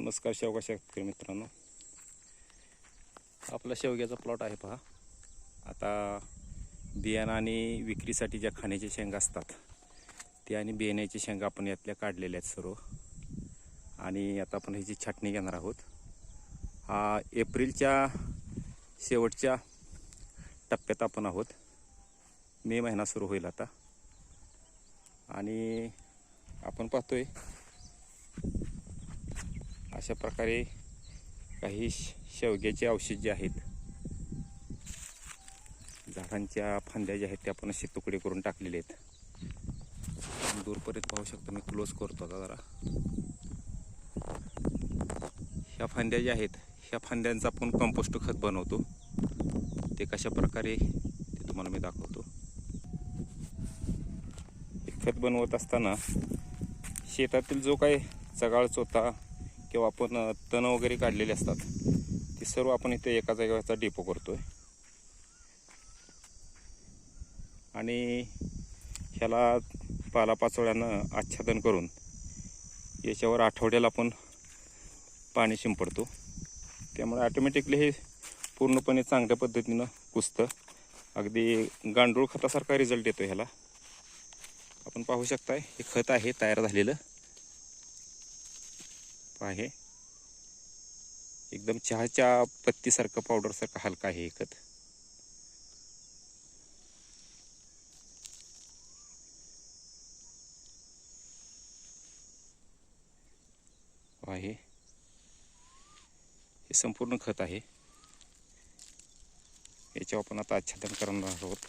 नमस्कार शेवगा शेतकरी मित्रांनो. आपला शेवग्याचा प्लॉट आहे पहा. आता बियाणं आणि विक्रीसाठी ज्या खाण्याच्या शेंगा असतात ते आणि बियाण्याची शेंगा आपण यातल्या काढलेल्या आहेत सर्व. आणि आता आपण ह्याची छाटणी घेणार आहोत. हा एप्रिलच्या शेवटच्या टप्प्यात आपण आहोत. मे महिना सुरू होईल आता. आणि आपण पाहतोय अशा प्रकारे काही श- शेवग्याचे औषध जे आहेत झाडांच्या फांद्या ज्या आहेत त्या आपण असे तुकडे करून टाकलेले आहेत. दूरपर्यंत पाहू शकतो मी क्लोज करतो आता जरा. ह्या फांद्या ज्या आहेत ह्या फांद्यांचं आपण कंपोस्ट खत बनवतो. ते कशा प्रकारे ते तुम्हाला मी दाखवतो. खत बनवत असताना शेतातील जो काही चगाळ चोथा किंवा आपण तण वगैरे काढलेले असतात ते सर्व आपण इथे एका जागेवरचा डेपो करतोय. आणि ह्याला पालापाचोळ्यानं आच्छादन करून याच्यावर आठवड्याला आपण पाणी शिंपडतो. त्यामुळे ऑटोमॅटिकली हे पूर्णपणे चांगल्या पद्धतीनं कुसतं अगदी गांडूळ खतासारखा रिझल्ट येतो ह्याला. आपण पाहू शकताय हे खत आहे तयार झालेलं. आहे. एकदम चहाच्या पत्तीसारखं पावडरसारखं हलका आहे एकत आहे. हे संपूर्ण खत आहे. याच्यावर आपण आता आच्छादन करणार आहोत.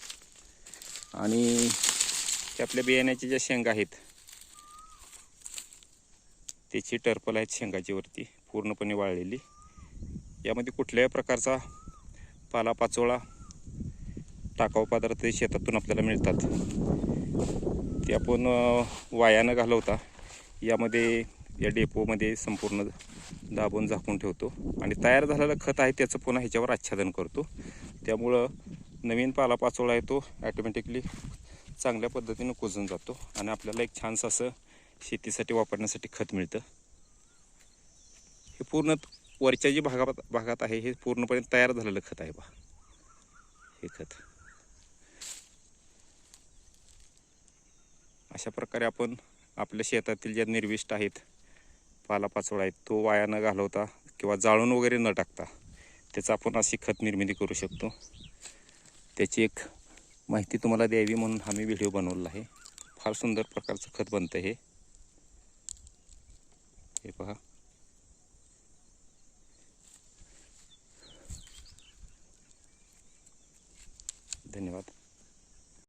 आणि ते आपल्या बियाण्याच्या ज्या शेंगा आहेत त्याची टर्पल आहेत शेंगाची वरती पूर्णपणे वाळलेली. यामध्ये कुठल्याही प्रकारचा पालापाचोळा टाकाऊ पदार्थ शेतातून आपल्याला मिळतात. ते आपण वायानं घालवता. यामध्ये या डेपोमध्ये संपूर्ण दाबून झाकून ठेवतो. आणि तयार झालेलं खत आहे त्याचं पुन्हा ह्याच्यावर आच्छादन करतो. त्यामुळं नवीन पालापाचोळा आहे तो ॲटोमॅटिकली चांगल्या पद्धतीनं कुजून जातो. आणि आपल्याला एक छानसं असं शेतीसाठी वापरण्यासाठी खत मिळतं. हे पूर्ण वरच्या जी भागात भागात आहे हे पूर्णपणे तयार झालेलं खत आहे बा. हे खत. अशा प्रकारे आपण आपल्या शेतातील ज्या निर्विष्ट आहेत पालापाचोळा आहेत तो वाया न घालवता किंवा जाळून वगैरे न टाकता त्याचा आपण अशी खत निर्मिती करू शकतो. त्याची एक माहिती तुम्हाला द्यावी म्हणून हा मी व्हिडिओ बनवलेला आहे. फार सुंदर प्रकारचं खत बनतं हे. हे पहा. धन्यवाद.